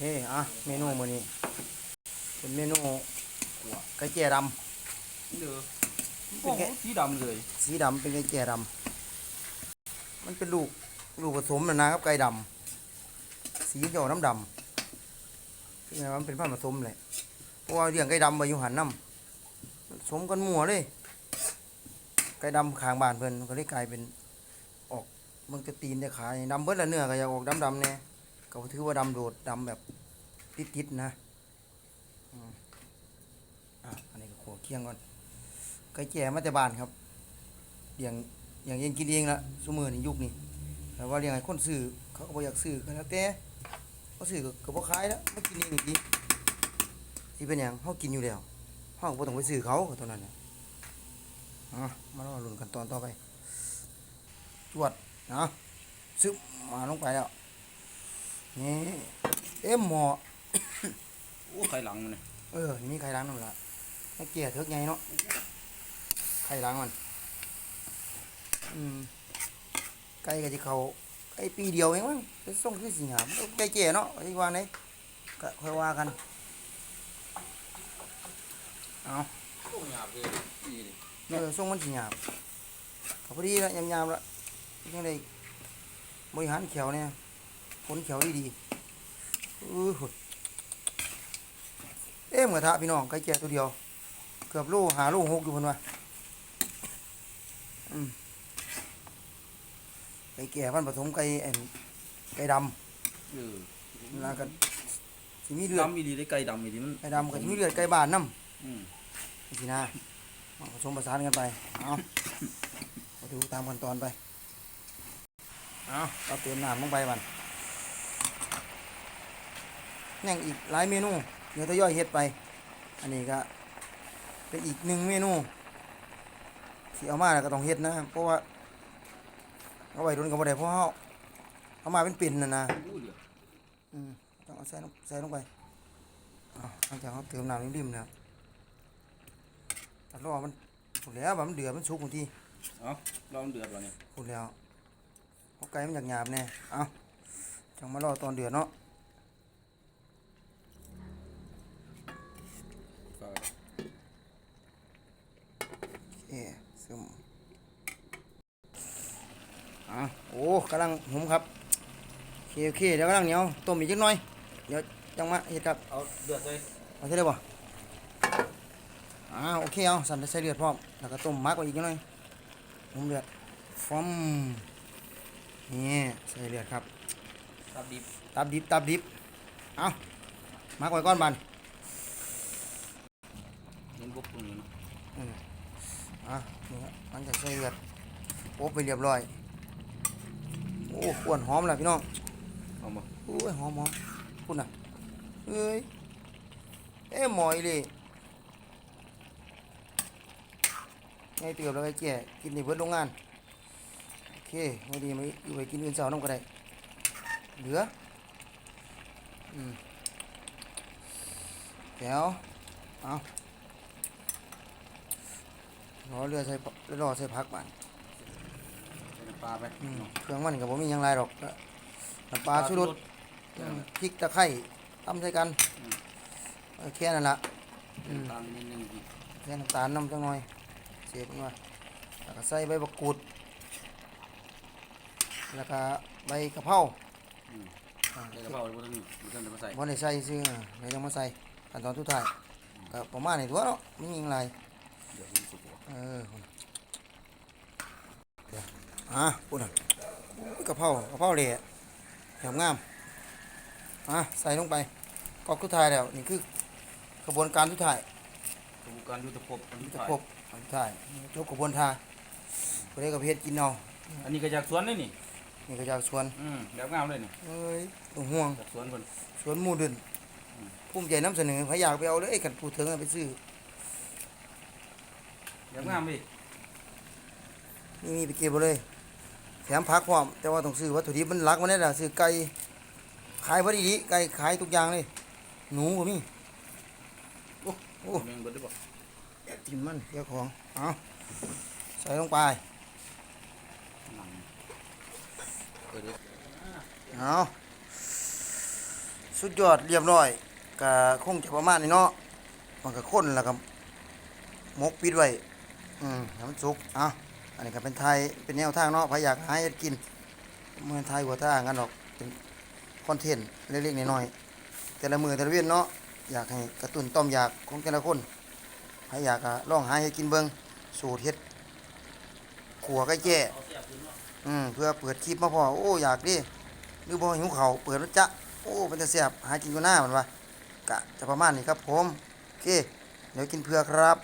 เฮ้อะเมนูมื้อนี้ เป็นเมนูไก่แจ่ดเด้อโอ้โหสีดำเลยำสีดำเป็นไก่แจ่ดำมันเป็นลูกลูกผสมนะนะครับไก่ดำสีจะออกน้ำดำคือไงว่ามันเป็นพันธุ์ผสมเลยเพราะว่าเลี้ยงไก่ดำไปอยู่หันน้ำผสมกันมั่วเลยไก่ดำขางบ้านเพิ่นก็เลยกลายเป็นออกเมืองจะตีนจะขายดำเบิดละเนื้อก็อยากออกดำดำๆเนี่ย ก็ถือว่าดำโดดดำแบบติดๆนะอะอันนี้ก็ขัวเคียงก่อนไก่แจ่มาแต่บ้านครับเลี้ยงอย่างเองกินเองละสมือนี่ยุคนี้แต่ว่าเลี้ยงให้คนซื้อเขาก็บ่อยากซื้อก็แล้วแต่เขาซื้อก็ก็บ่ขายแล้วไม่กินเองกินที่เป็นอย่างเขากินอยู่แล้วเขาก็บ่ต้องไปซื้อเขาก็เท่านั้นนะอะมารอลุ้นกันตอนต่อไปจวดนะซึบมาลงไปแล้ว นี่เอ็มหมอโอ้ไข่หลังมันเนี่ยเออนี่มีไข่ล้างนั่นละให้เกลี่ยเถิกไงเนาะไข่ล้างมันอืมไก่ก็จะเขาไก่ปีเดียวเองมั้งไปส่งที่สิงหาไก่เกลี่ยเนาะที่ว่าไหนก็ค่อยว่ากันเอาโอ้หยาบเลยนี่ดิเออส่งมันสิหยาบก็พอดีละยำๆละยังได้บริหารแขวเนี่ย ขนแขวดีดีๆอือหุดเอ๊ะหมูกระทะพี่น้องไก่แก่ตัวเดียว เกือบโลูหาโลูหกอยู่คนว่าอืมไก่แก่พันธุ์ผสมไก่เอ็นไก่ดเออำแล้วก็สิมีเลือดดำอีดีได้ไก่ดำอีดีมันไก่ดำก็สิมีเลือดไก่บานน้อืมำสินะมาผสมผสานกันไป เอามาดูตามขั้นตอนไป เอาเราเตรียมน้ำลงไปบัน ยังอีกหลายเมนูเดี๋ยวทยอยเฮ็ดไป อันนี้ก็เป็นอีกหนึ่งเมนูที่เอามาแล้วก็ต้องเฮ็ดนะ เพราะว่าเอาไว้โดนกับบ่ได้เพราะเขาเอามาเป็นปิ่นน่ะนะโอ้เดี๋ยวอืมต้องเอาใส่ลงใส่ลงไปเอาหลังจากเขาเติมน้ำริมๆนะครับแต่รอมันผุดแล้วแบบมันเดือดมันสุกบางทีเอาลองเดือดวะเนี่ยผุดแล้วเพราะไก่มันอยากหยาบแน่เอาจังมารอตอนเดือดเนาะ ก็ เอ๊ซึมอะโอ้กำลังหุมครับโอเคโอเคเดี๋ยวกำลังเหนียวต้มอีกจักหน่อย เดี๋ยวจังมาเฮ็ดครับเอาเดือดเลยเอาใช่ได้ป่ะอ่าโอเคเอาสั่นใส่เลือดพร้อมแล้วก็ต้มมักไว้อีกหน่อยต้มเลือดฟอมนี่ใส่เลือดครับตับดิบตับดิบตับดิบเอามักไว้ก้อนบันเน้นพวกตรงนี้เนาะ อะนี่ครับมันจะใส่เลือดโอบไปเรียบร้อย โอ้ขวนหอมแล้วพี่น้องเอามาโอ้ยหอมหอมพูดน่ะเอ้ยเอ้หมอยเลยไงเตือบแล้วไอ้แก่กินในเบิดโรงงาน โอเคไม่ดีไม่อยู่ไปกินอื่นเสาร์น้องก็ได้เหลืออืมแก้วเอา รอเรือใส่ปรอใส่พักบ้านใส่น้ำปลาไปอืมเนาะเครื่องมันก็บ่มีหยังไรหรอกก็น้ำปลาชูรสเออพริกตะไคร้ตำใส่กันเออแค่นั้นละอืม ตามนิดนึงอีกแค่น้ำตาลน้ำจังหน่อยเสียบมันมาแล้วก็ใส่ใบมะกรูด แล้วก็ใบกะเพราอืมอ่าใส่กระเพราไว้บนนี้มันจะมาใส่บ่ได้ใส่ซื้อเดี๋ยวจะมาใส่ขั้นตอนทุกท้ายก็ประมาณนี้ตัวเนาะไม่มีอะไรเดี๋ยวมันสุกหัว เออเดี๋ยวอะพูดหน่อยอุ้ยกะเพรากะเพราเลยแถมงามอะใส่ลงไปกอกทุกท้ายแล้ว นี่คือกระบวนการทุกท้ายกระบวนการยุทธภพอันนี้จะถ่ายครบอันสุดท้ายจบกระบวนทาไปได้กับเพชรกินเอาอันนี้ก็จากสวนเลยนี่นี่ก็จากสวนอืมแบบงามเลยนี่เอ้ยต้องห่วงจากสวนคนสวนหมูดินภูมิใจนำเสนอใครอยากไปเอาเลยกันพูดถึงอะไปซื้อ แบบงามเลยนี่มีไปเก็บเอาเลย แถมผักพร้อม แต่ว่าต้องซื้อวัตถุดิบมันหลักมันได้ล่ะซื้อไก่ขายพอดีๆไก่ขายทุกอย่างเลย หนูก็มีโอ้แมงเบิดได้บ่จิ้มมันเจ้าของ เอาใส่ลงไปหนังเออเดี๋ยวเอาสุดยอดเรียบร้อยก็คงจะประมาณนี้เนาะมันก็ข้นแล้วก็หมกปิดไว้ อืมให้มันสุกเอาอันนี้ก็เป็นไทยเป็นแนวทางเนาะใครอยากหาเฮ็ดกินเมื่อไทยหัวท่างั้นหรอกเป็นคอนเทนต์เล็กๆน้อยๆแต่ละมือแต่ละเวียนเนาะอยากให้กระตุ้นต้อมอยากของแต่ละคนใครอยากก็ลองหาเฮ็ดกินเบิ่งสูตรเฮ็ดขัวไก่แจ้อืมเพื่อเปิดคลิปมาพอโอ้อยากดิหรือบ่หิวเขาเปิดแล้วจะโอ้เป็นจะเสียบหากินอยู่หน้ามันวะกะจะประมาณนี้ครับผมโอเคเดี๋ยวกินเพื่อครับ